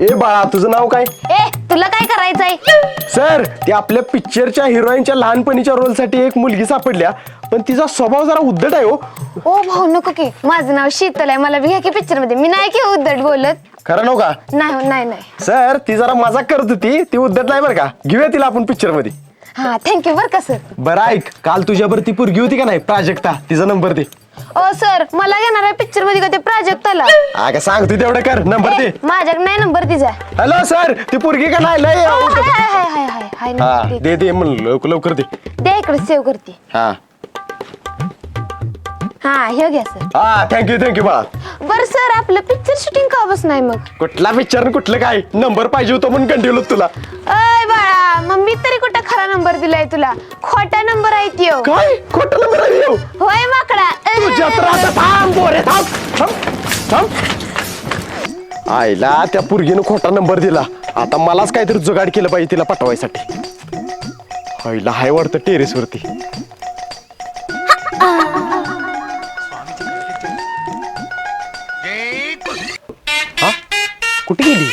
ए बाळा तुझं नाव काय? ए तुला काय करायचंय? सर ते आपल्या पिक्चरच्या हिरोईनच्या लहानपणीच्या रोलसाठी एक मुलगी सापडल्या पण तिचा स्वभाव जरा उद्धट आहे हो. ओ भाऊ नको की. माझं नाव शीतल आहे. मला घ्या की पिक्चरमध्ये. मी नाही की उद्धट बोलत. खरं नव्ह का? नाही हो, नाही नाही. सर ती जरा मजाक करत होती. ती उद्धट नाही बरं का? घेऊया तिला आपण पिक्चरमध्ये. हा थँक्यू बर का सर? बरं ऐक. काल तुझ्यावर ती पोरगी होती का नाही? प्राजक्ता. तिचा नंबर दे. ओ सर मला घेणार आहे पिक्चरमध्ये का ते प्राजक्ताला अगं सांग तू तेवढं कर. नंबर दे. माझ्याकडे नाही नंबर तिचा हॅलो सर ती पोरगी का नाही? लय हाय हाय हाय हाय हाय हाय हा नंबर दे. दे दे म्हणलं लवकर लवकर दे द्या इकडे सेव्ह करते. हा. हा हे घ्या सर हा थँक्यू थँक्यू बाळा. बर सर आपलं पिक्चर शूटिंग का बस नाही मग? कुठला पिक्चर कुठलं काय? नंबर पाहिजे होतं म्हणून कंटिन्यू तुला. मग मी तरी कुठं खरा नंबर दिलाय तुला? खोटा नंबर आहे त्यो. काय? खोटं नंबर आहे येऊ होय माकडा तुझ्या तर आता थांब बोरे थांब. थांब थांब. आईला त्या पुरगीनं खोटा नंबर दिला. आता मलाच काहीतरी जुगाड केलं पाहिजे तिला पटवायसाठी. आईला हाय वाटतं टेरेस वरती हा? कुठे गेली?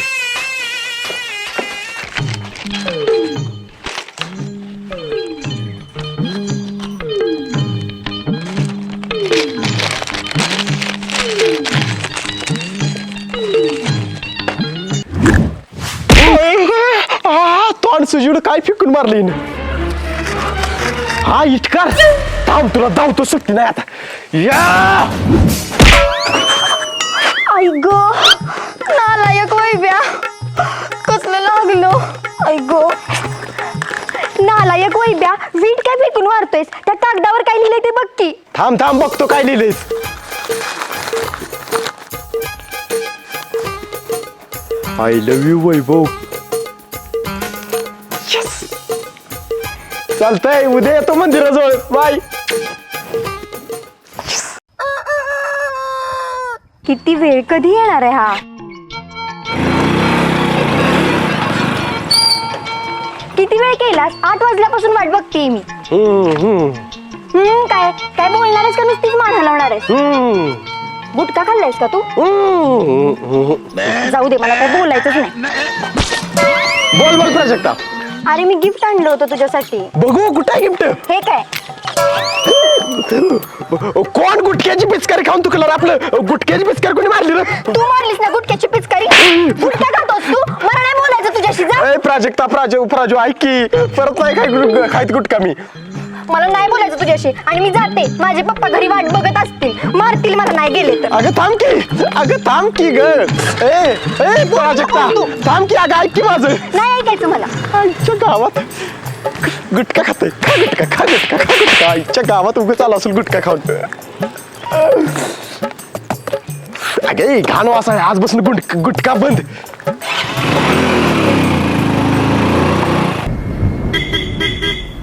काय फिकून मारली हिनं? हा इटकार. थांब तुला धावतो सुट्टी नाही आता. या! आई ग नालायक वैब्या कसलं लागलो? आई ग नालायक वैब्या वीट काय फेकून मारतोयस? त्या कागदावर काय लिहिलंय ते बघ की. थांब थांब बघतो काय लिहिलेस आय लव्ह यू वैभव. चालतंय उद्या येतो मंदिराजवळ. बाय किती वेळ कधी येणार आहे हा? किती वेळ केलास? आठ वाजल्यापासून वाट बघते मी. हम्म, हम्म, हम्म काय? काय बोलणार आहेस का नुसतीच मान हलवणार आहेस हम्म, गुटखा खाल्लायस का तू? हम्म, हम्म. जाऊ दे मला काय बोलायचंच नाही. बोल बोल प्राजक्ता अरे मी गिफ्ट आणलं होतं तुझ्यासाठी. बघू कुठे गिफ्ट हे काय? कोण गुटक्याची पिचकारी खाऊन तुकला आपलं? गुटक्याची पिचकारी कोणी मारली रे? तू मारलीस ना गुटक्याची पिचकारी? गुटखा खातोस तू? मला नाही बोलायचं तुझ्याशी जा. ए प्राजक्ता प्राजू प्राजू ऐक की. परत नाही काय गुट- खायत गुटका मी. मला नाही बोलायचं तुझ्याशी. आणि मी जाते. माझे पप्पा घरी वाट बघत असतील. मारतील मला नाही गेले तर. अगं थांब की. अगं थांब की ग. ए ए थांब की अगं ऐक की माझं. नाही ऐकायचं मला. आईच्या गावात गुटखा खातोय. खा गुटखा खा गुटखा खा गुटखा. आईच्या गावात उभं चालू असेल गुटखा खाऊन. अगे घाण वास आहे. आजपासून गुट गुटखा बंद.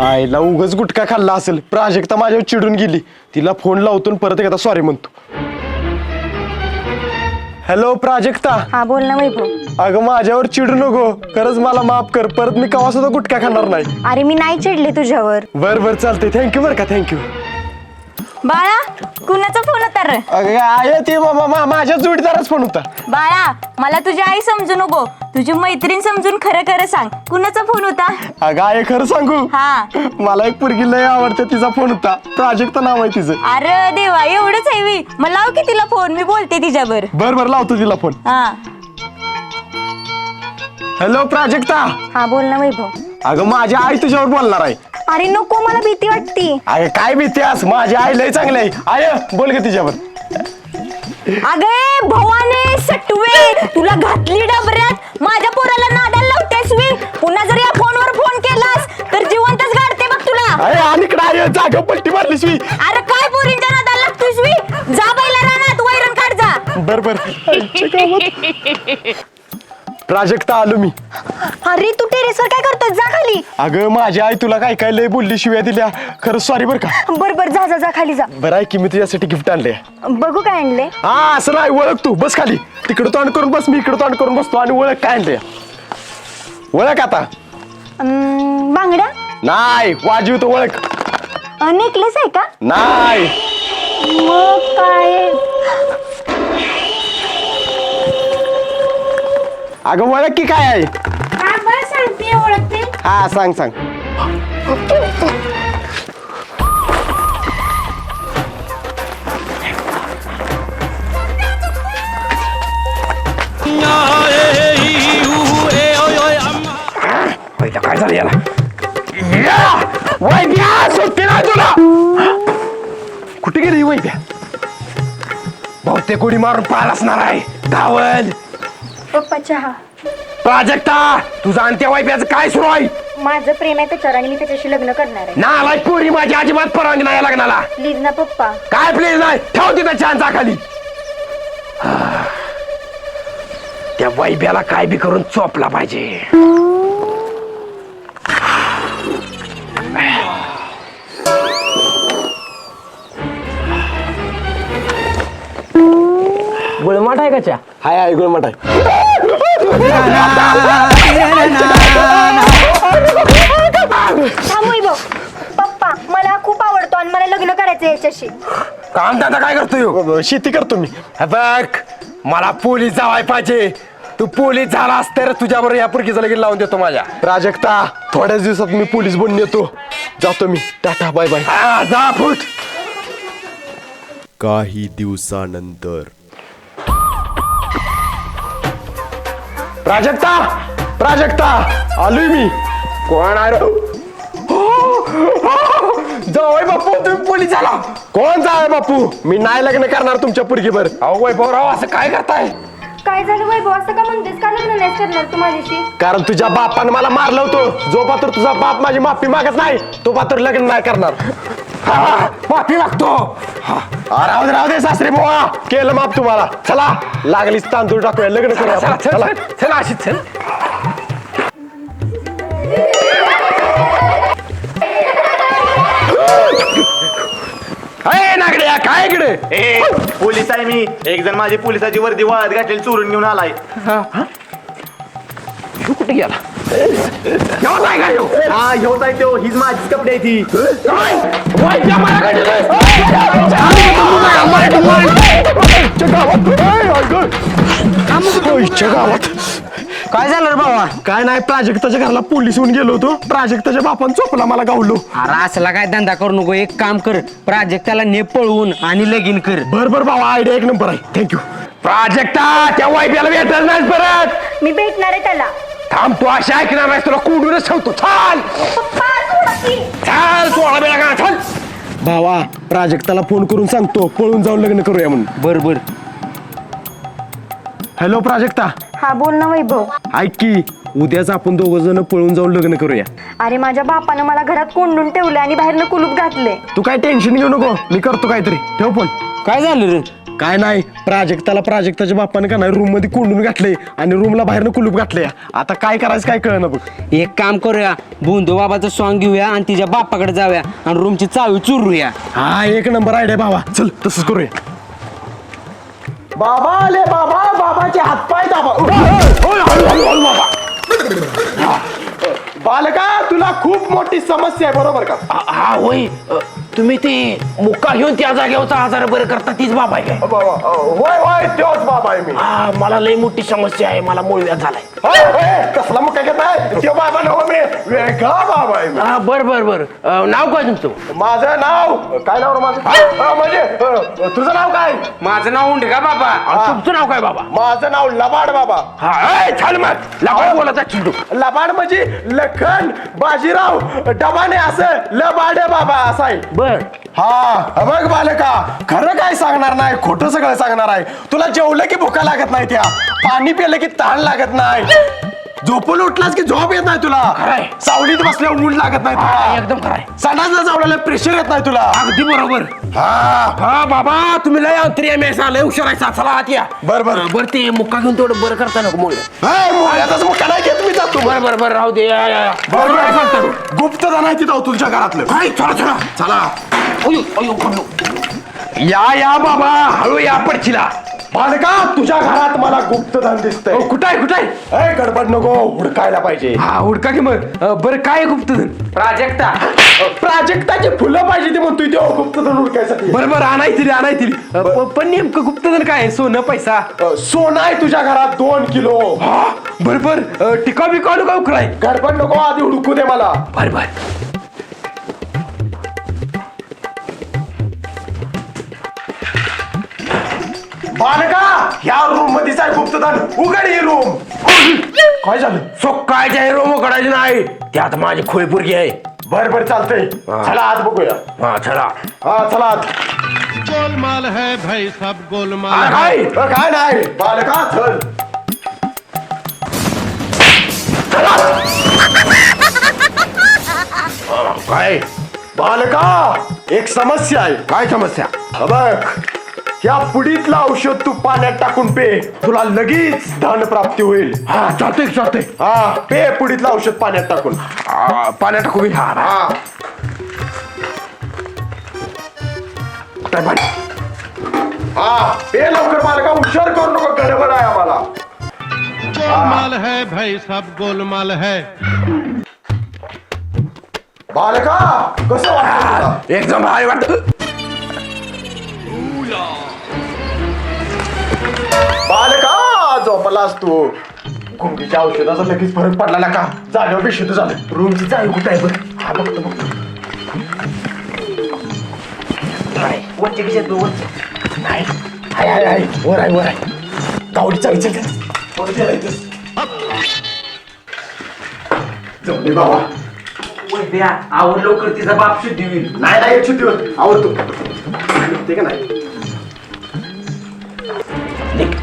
आईला उगच गुटखा खाल्ला असेल. प्राजक्ता माझ्यावर चिडून गेली. तिला फोन लावतो आणि परत एकदा सॉरी म्हणतो. हॅलो प्राजक्ता. हा बोल ना वैभव. अगं माझ्यावर चिडू नको. खरंच मला माफ कर. परत मी कवा सुद्धा गुटखा खाणार नाही. अरे मी नाही चिडले तुझ्यावर. बर बर चालते थँक्यू बर का थँक्यू बाळा कुणाचा फोन होता रे? अगं आय ते मा- मा- मा- माझ्या जोडीदारच पण होता. बाळा मला तुझी आई समजू नको. तुझी मैत्रीण समजून खरं खरं सांग. कुणाचा फोन होता? अगं आय खरं सांगू? हा. मला एक पुरगी लय आवडते तिचा फोन होता. प्राजक्त नाव आहे तिचं. अरे देवा एवढंच आहे मी. मग लाव की तिला फोन मी बोलते तिच्यावर. बर बर लावतो तिला फोन हा. हॅलो प्राजक्ता हा बोल ना वैभव. अगं माझी आई तुझ्यावर बोलणार आहे. अरे नको मला भीती वाटती. अगं काय भीतीस माझी आई लय चांगली आहे. आय बोल ग तिच्यावर. अगे भवाने सटवे तुला घातली डबऱ्यात. माझ्या पोराला नादाला लावतेस मी. पुन्हा जर या फोनवर फोन केलास तर जिवंतच गाडते बघ तुला. अरे आणि इकडं आय जागा पलटी मारलीस मी. अरे काय पोरींच्या नादाला लागतोस मी? जा बैला रानात वैरण काढ जा. बर बर. आईच्या गावात. प्राजक्ता आलो मी. अरे तू टेरेसवर काय करतोय जा खाली. अगं माझी आई तुला काय काय लय बोलली शिव्या दिल्या. खरं सॉरी बर का. बर बर जा जा जा खाली जा. बरं आहे की मी तुझ्यासाठी गिफ्ट आणले बघू काय आणले हा असं नाही ओळख तू. बस खाली. तिकडं तोंड करून बस मी इकडं तोंड करून बसतो आणि ओळख काय आणले ओळख आता. बांगड्या? नाही वाजवी तो ओळख. नेकलेस आहे का? नाही. मग काय? अगं ओळख की काय आहे? हा बरं सांगते ओळखते. हा सांग सांग. पहिला काय झालं याला? या! वैद्या सुट्टी नाही तुला! कुठे गेली वैद्या? बहुतेक कोणी मारून पाल असणार आहे. धावल! चहा. प्राजक्ता तुझा आणि त्या काय सुरू आहे? माझं प्रेम आहे त्याच्यावर आणि मी त्याच्याशी लग्न करणार आहे. नालाय पोरी माझी अजिबात परवानगी नाही या लग्नाला. प्लीज ना पप्पा. काय प्लीज नाही? ठेव तिथं छान खाली. त्या वैब्याला काय बी करून चोपला पाहिजे. गुळमाट आहे का चा हाय हाय गुळमट आहे. थांब वैभव पप्पा मला खूप आवडतो आणि मला लग्न करायचं याच्याशी. काम दादा काय करतो शेती करतो मी. हे बघ मला पोलीस जावाय पाहिजे. तू पोलीस झाला तर तुझ्याबरोबर या पुरकीचं लगीन लावून देतो माझ्या. प्राजक्ता थोड्याच दिवसात मी पोलीस बनून येतो. जातो मी. Tata bye bye. जा फुट. काही दिवसानंतर प्राजक्ता प्राजक्ता आलोय मी. कोण आहे रे? जावय बापू तुम्ही पोलीस झाला. कोण जावय बापू? मी नाही लग्न करणार तुमच्या पुरगीवर. अहो वैभवराव असं काय करताय? काय झालं वैभव? असं का म्हणतेस? का लग्न नाही करणार तू माझ्याशी? कारण तुझ्या बापानं मला मारलं होतं. जो पात्र तुझा बाप माझी माफी मागत नाही. तो पात्र लग्न नाही करणार. हा, माफी मागतो हा, राहू दे राहू दे सासरे बुवा. केलं माफ तुम्हाला. चला लागलीच तांदूळ टाकूया लग्न करूया आपण. चला चला. अशी चल. अय नागड्या काय इकडे? ए पोलीस आहे मी. एक जण माझी पोलिसाची वर्दी वाळत घातलेली चोरून घेऊन आलाय. तू कुठे गेला? ह्यो? हा ह्योच आहे तो. हीच माझीच कपडे आहे ती. काय? गावात. काय झालं रे बाबा काय नाही प्राजक्ताच्या घराला पोलीस येऊन गेलो होतो प्राजक्ताच्या बापान चोपला मला गावलो अरे असला काय धंदा करू नको एक काम कर प्राजक्ताला ने पळवून आणि लगीन कर बर बर भावा आयडिया एक नंबर आहे थँक्यू प्राजक्ता त्या वायब्याला भेटत नाही परत मी भेटणार आहे त्याला थांब तू अशा ऐकणार नाहीस तुला कोंडूनच ठेवतो चाल. चाल सोळा वेळा का चाल! भावा प्राजक्ताला फोन करून सांगतो पळून जाऊन लग्न करूया म्हणून. बर बर. हॅलो प्राजक्ता. हा बोल ना वैभव. ऐक की उद्याच आपण दोघ जण पळून जाऊन लग्न करूया. अरे माझ्या बापानं मला घरात कोंडून ठेवले आणि बाहेरनं कुलूप घातले तू काय टेन्शन घेऊ नको मी करतो काहीतरी. ठेव फोन. काय झालं रे? काय नाही प्राजक्ताला प्राजक्ताच्या बापाने का नाही रूममध्ये कोंडून घातले आणि रूमला बाहेरनं कुलूप घातले आता काय करायचं काय कळलं बघ. एक काम करूया बुंदू बाबाचं सॉंग घेऊया आणि तिच्या बापाकडे जाऊया आणि रूमची चावी चुरूया. हा एक नंबर आयडिया बाबा चल तसंच करूया. बाबा आले बाबा बाबाचे हातपाय दाबा. ओय, हळू, हळू, हळू, बाबा. हा. बालका तुला खूप मोठी समस्या आहे बरोबर का? हा होय. अ, तुम्ही ते मुक्का घेऊन त्या जागेवरचा आजार बरं करता तीच बाब आहे काय? बाबा अ, होय होय तोच बाबा आहे मी. हा मला लई मोठी समस्या आहे मला मूळव्याध झालाय. होय, होय, कसला मग काय घेताय तो बाबा नव मी वेगळा बाबा आहे मी. हा बर बर बर. अ, नाव काय तुमचं? माझं नाव काय नाव रे माझं? म्हणजे अ, तुझं नाव काय? माझं नाव उंडगा बाबा? आणि तुमचं नाव काय बाबा? माझं नाव लबाड बाबा. हा ए, छान मग लावा बोलायचा चिंटू लबाड म्हणजे लखन बाजीराव डबाने असं लबाडे बाबा असं आहे बर. हा बघ बालका खरं काय सांगणार नाही खोटं सगळं सांगणार आहे. तुला जेवलं की भुका लागत नाही त्या. पाणी पिलं की तहान लागत नाही. झोपून उठलास की झोप येत नाही तुला? खरंय. सावलीत बसल्यावर ऊन लागत नाही हा, तुला एकदम खराय. संडासला चावल्याला प्रेशर येत नाही तुला. अगदी बरोबर. हा. हा बाबा तुम्ही लय अंतरी एम एस लय हुशार आहे चला आत या. बर बर. बर ते मुक्का घेऊन तेवढं बरं करता नको मूळ हाय, मुळ्यातच घेत मी जातो. बर बर बर राहू दे या, या, सांगता आहे. गुप्त नाही तिथं तुमच्या घरातलं. चला चला. चला. अयो अयो अयो. या या बाबा. हळू या पडचिला. बालका तुझ्या घरात मला गुप्तधन दिसतंय. कुठं आहे कुठं आहे? ए गडबड नको हुडकायला पाहिजे. हा उडका की मग? अ, बरं काय गुप्तधन? प्राजक्ता. प्राजक्ताची फुलं पाहिजे ते म्हणतोय ते गुप्तधन हुडकायसाठी. बरं बरं आणायची रे आणायची रे. अ, प- पण नेमकं गुप्तधन काय आहे? सोनं पैसा? अ, सोनं आहे तुझ्या घरात दोन किलो. हा? बरं बरं. अ, टिका बिका का उकराय? गडबड नको आधी हुडकू दे मला. बरं बरं. बालका ह्या रूम मध्येच आहे गुप्तधन. उघड ही रूम काय झालं? सोकायच्या रोमो काढायचे नाही. त्यात माझी खोयपुरगी आहे. बर बर चालतंय. चला आत बघूया. हा चला. हा चला आत. गोलमाल है भाई सब गोलमाल काय? अ, काय नाही. बालका चल. काय? बालका एक समस्या आहे. काय समस्या? हा बघ या पुडीतलं औषध तू पाण्यात टाकून पे. तुला लगेच धन प्राप्ती होईल. हा चालतंय चालतंय हा पे पुडीतलं औषध पाण्यात टाकून. आ, पाण्यात टाकू मी. हा हा. हा. काय? हा पे लवकर बालका हुशार करू नको गडबड आहे आम्हाला. गोलमाल है भाई सब गोलमाल है. बालका कसं वाटतं तुला? एकदम भारी वाटत. बालका झोपलास तू गुंगीच्या औषधाचा लगेच फरक पडला का? जागेवर बेशुद्ध झालं. रूमची चावी कुठं आहे बरं हा बघतो बघतो नाही. हाय हाय हाय. वर आहे वर आहे. गावडी चावी चल. वर गेला बाबा. आवड लवकर तिचा बाप शुद्धी होईल. नाही नाही एक सुट्टी होत. आवडतो निघते का नाही?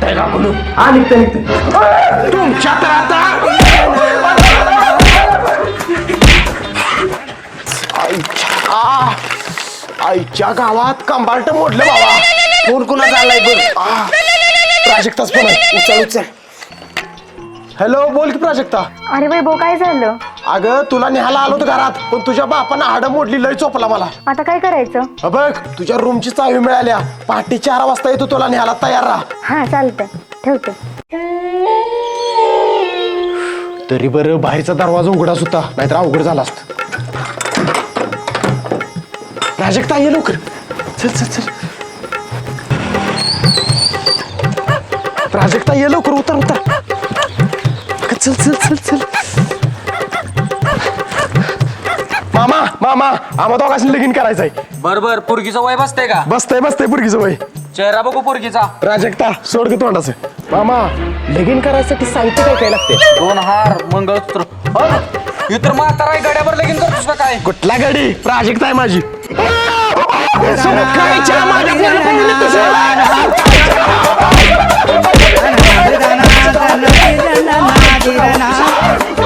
निघताय का कुठून हा निघतं तुमच्या तर आता आईच्या गावात कंबाल्ट मोडलं बाबा. फोन कुणा झालाय बघ. प्राजक्ताच फोन आहे. उचल उचल. हॅलो बोल की प्राजक्ता. अरे भाई भाऊ काय झालं? अगं तुला निहायला आलो होतो घरात पण तुझ्या बापानं हाडं मोडली लय चोपला मला. आता काय करायचं? अ बघ तुझ्या रूमची चावी मिळाल्या. पहाटे चार वाजता येतो तुला निहायला तयार राहा. हा चालतंय. ठेवते. तरी बरं बाहेरचा दरवाजा उघडाच होता नाहीतर अवघड झाला असत. प्राजक्ता ये लवकर. चल चल चल. प्राजक्ता ये लवकर उतर उतर. अगं, चल चल चल चल. मामा मामा आम्हाला दोघांशी लगीन करायचंय. बर बर पुरगीचं वय बसते का? बसतय बसतय पुरगीचं वय. चेहरा बघू पुरगीचा. प्राजक्ता सोड की तोंडाचं. मामा लगीन करायसाठी साहित्य काय काय लागते? दोन हार मंगळसूत्र. इतर मातारा गड्यावर लगीन करतोस का काय? कुठला गाडी? प्राजक्ता आहे माझी. सोबत